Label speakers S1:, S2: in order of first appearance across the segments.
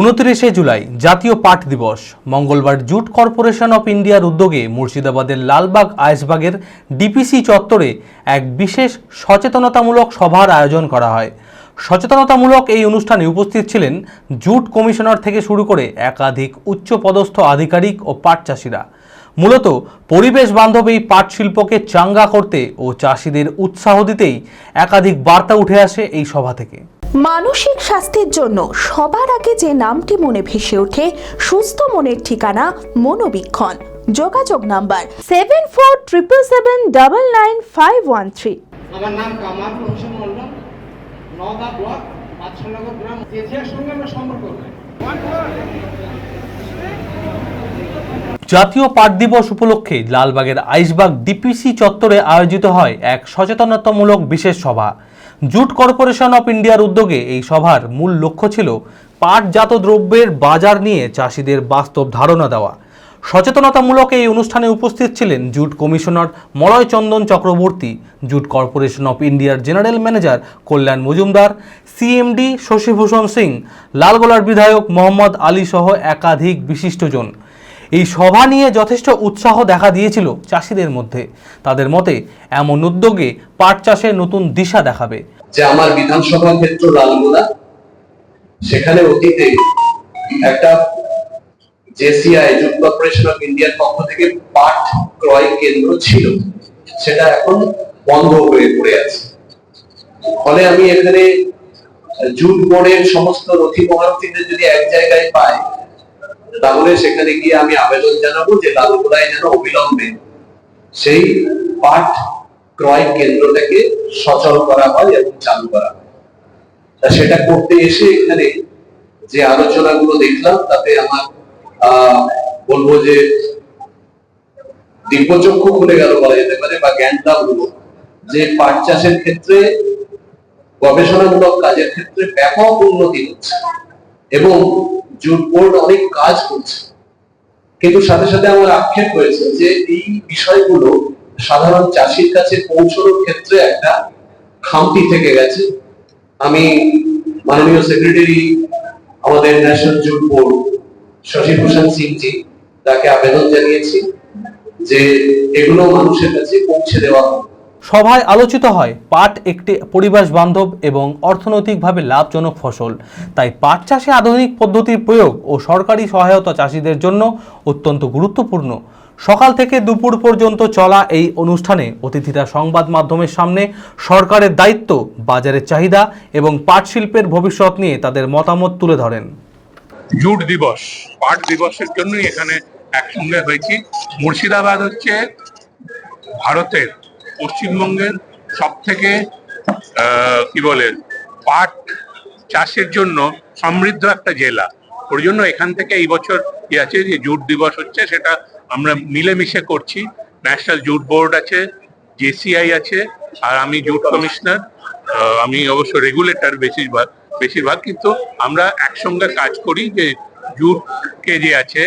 S1: উনত্রিশে জুলাই জাতীয় পাট দিবস। মঙ্গলবার জুট কর্পোরেশন অফ ইন্ডিয়ার উদ্যোগে মুর্শিদাবাদের লালবাগ আইসবাগের ডিপিসি চত্বরে এক বিশেষ সচেতনতামূলক সভার আয়োজন করা হয়। সচেতনতামূলক এই অনুষ্ঠানে উপস্থিত ছিলেন জুট কমিশনার থেকে শুরু করে একাধিক উচ্চপদস্থ আধিকারিক ও পাট চাষিরা। মূলত পরিবেশ বান্ধব এই পাট শিল্পকে চাঙ্গা করতে ও চাষিদের উৎসাহ দিতেই একাধিক বার্তা উঠে আসে এই সভা থেকে।
S2: মানসিক স্বাস্থ্যের জন্য সবার আগে যে নামটি মনে ভেসে ওঠে সুস্থ মনের ঠিকানা মনোবীক্ষণ। যোগাযোগ number seven four triple seven double nine five one three
S3: আমার নাম কামারুল হোসেন মোল্লা নওদা ব্লক বাদশানগর গ্রাম এজিয়ার সঙ্গে আমরা সম্পর্ক
S1: জাতীয় পাট দিবস উপলক্ষে লালবাগের আইসবাগ ডিপিসি চত্বরে আয়োজিত হয় এক সচেতনতামূলক বিশেষ সভা। জুট কর্পোরেশন অফ ইন্ডিয়ার উদ্যোগে এই সভার মূল লক্ষ্য ছিল পাটজাত দ্রব্যের বাজার নিয়ে চাষিদের বাস্তব ধারণা দেওয়া। সচেতনতামূলক এই অনুষ্ঠানে উপস্থিত ছিলেন jute commissioner Malay Chandan Chakraborty, jute corporation of ইন্ডিয়ার general manager Kalyan Majumdar, CMD Shashibhushan Singh, লালগোলার বিধায়ক মোহাম্মদ আলী সহ একাধিক বিশিষ্টজন। এই সভা নিয়ে যথেষ্ট উৎসাহ দেখা দিয়েছিল চাষিদের মধ্যে। তাদের মতে, এমন উদ্যোগে পাট চাষে নতুন দিশা দেখাবে।
S4: যে আমার বিধানসভা ক্ষেত্র লালগোলা সেখানে অতীতে একটা জেসিআই জুট কর্পোরেশন অফ ইন্ডিয়ার পক্ষ থেকে পাট ক্রয় কেন্দ্র ছিল। সেটা এখন বন্ধ হয়ে পড়ে আছে। ফলে আমি এখানে জুট বোর্ডের সমস্ত নথি মহারথীদের যদি এক জায়গায় পাই তাহলে সেখানে গিয়ে আমি আবেদন জানাব যে লালগোলায় যেন অবিলম্বে সেই পাঠ ক্রয় কেন্দ্রটাকে সচল করা হয় এবং চালু করা হয়। সেটা করতে এসে এখানে যে আলোচনাগুলো দেখলাম, তাতে আমার বলব যে দিব্যচক্ষু খুলে গেল বলা যেতে পারে বা জ্ঞানটা হলো যে পাট চাষের ক্ষেত্রে, গবেষণামূলক কাজের ক্ষেত্রে ব্যাপক উন্নতি হচ্ছে এবং জুট বোর্ড অনেক কাজ করছে। কিন্তু সাথে সাথে আমার আক্ষেপ হয়েছে যে এই বিষয়গুলো সাধারণ চাষির কাছে পৌঁছানোর ক্ষেত্রে একটা খামতি থেকে গেছে। আমি মাননীয় সেক্রেটারি, আমাদের national jute board Shashibhushan Singhji, তাকে আবেদন জানিয়েছি যে এগুলো মানুষের কাছে পৌঁছে দেওয়া হোক
S1: সভায় আলোচিত হয় পাট একটি পরিবেশ বান্ধব এবং অর্থনৈতিকভাবে লাভজনক ফসল। তাই পাট চাষে আধুনিক পদ্ধতির প্রয়োগ ও সরকারি সহায়তা চাষিদের জন্য অত্যন্ত গুরুত্বপূর্ণ। সকাল থেকে দুপুর পর্যন্ত চলা এই অনুষ্ঠানে অতিথিরা সংবাদ মাধ্যমের সামনে সরকারের দায়িত্ব, বাজারের চাহিদা এবং পাট শিল্পের ভবিষ্যৎ নিয়ে তাদের মতামত তুলে ধরেন।
S5: জুট দিবস। পাট দিবসের জন্যই এখানে একসঙ্গে হয়েছি। মুর্শিদাবাদ হচ্ছে ভারতের পশ্চিমবঙ্গের সব থেকে কি বলে, পাট চাষের জন্য সমৃদ্ধ একটা জেলা। ওর জন্য এখান থেকে এই বছর কি আছে, যে জুট দিবস হচ্ছে, সেটা আমরা মিলেমিশে করছি। ন্যাশনাল জুট বোর্ড আছে, জেসিআই আছে, আর আমি জুট কমিশনার আমি অবশ্য রেগুলেটর বেশিরভাগ বেশিরভাগ, কিন্তু আমরা একসঙ্গে কাজ করি যে জুটকে যে আছে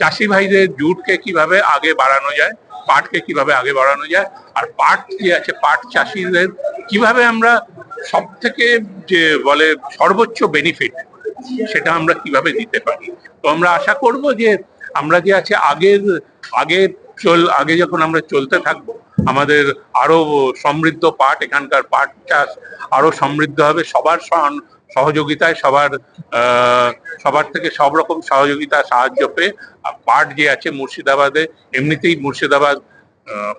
S5: চাষি ভাইদের জুটকে কীভাবে আগে বাড়ানো যায়, পাটকে কীভাবে আগে বাড়ানো যায়, আর পাট যে আছে, পাট চাষিদের কীভাবে আমরা সব থেকে যে বলে সর্বোচ্চ বেনিফিট সেটা আমরা কীভাবে দিতে পারি? তো আমরা আশা করব যে আমরা যে আছে আগের আগের চল, আগে যখন আমরা চলতে থাকব, আমাদের আরও সমৃদ্ধ পাট এখানকার পাট চাষ আরও সমৃদ্ধ হবে। সবার সহযোগিতায় সবার সবার থেকে সব রকম সহযোগিতা, সাহায্য পেয়ে পাট যে আছে মুর্শিদাবাদে, এমনিতেই মুর্শিদাবাদ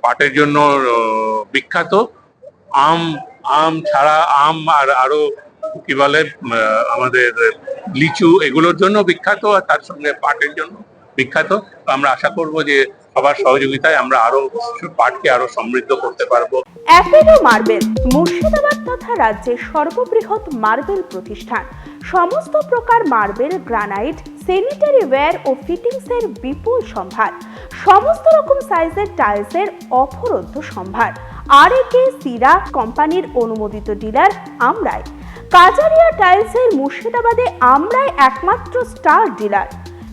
S5: পাটের জন্য বিখ্যাত। আম আম ছাড়া আম আর আরও কি বলে আমাদের লিচু, এগুলোর জন্য বিখ্যাত, আর তার সঙ্গে পাটের জন্য বিখ্যাত। আমরা আশা করব যে সবার সহযোগিতায় আমরা আরও পাটকে আরও সমৃদ্ধ করতে পারব।
S2: অ্যাপেলো মার্বেল, মুর্শিদাবাদ তথা রাজ্যের সর্ববৃহৎ মার্বেল প্রতিষ্ঠান। সমস্ত প্রকার মার্বেল, গ্রানাইট স্যানিটারি ওয়্যার ও ফিটিংসের বিপুল সম্ভার। সমস্ত রকম সাইজের টাইলসের অফরন্ত সম্ভার। আর একে সিরা কোম্পানির অনুমোদিত ডিলার আমরাই। কাজারিয়া টাইলসের মুর্শিদাবাদে আমরাই একমাত্র স্টার ডিলার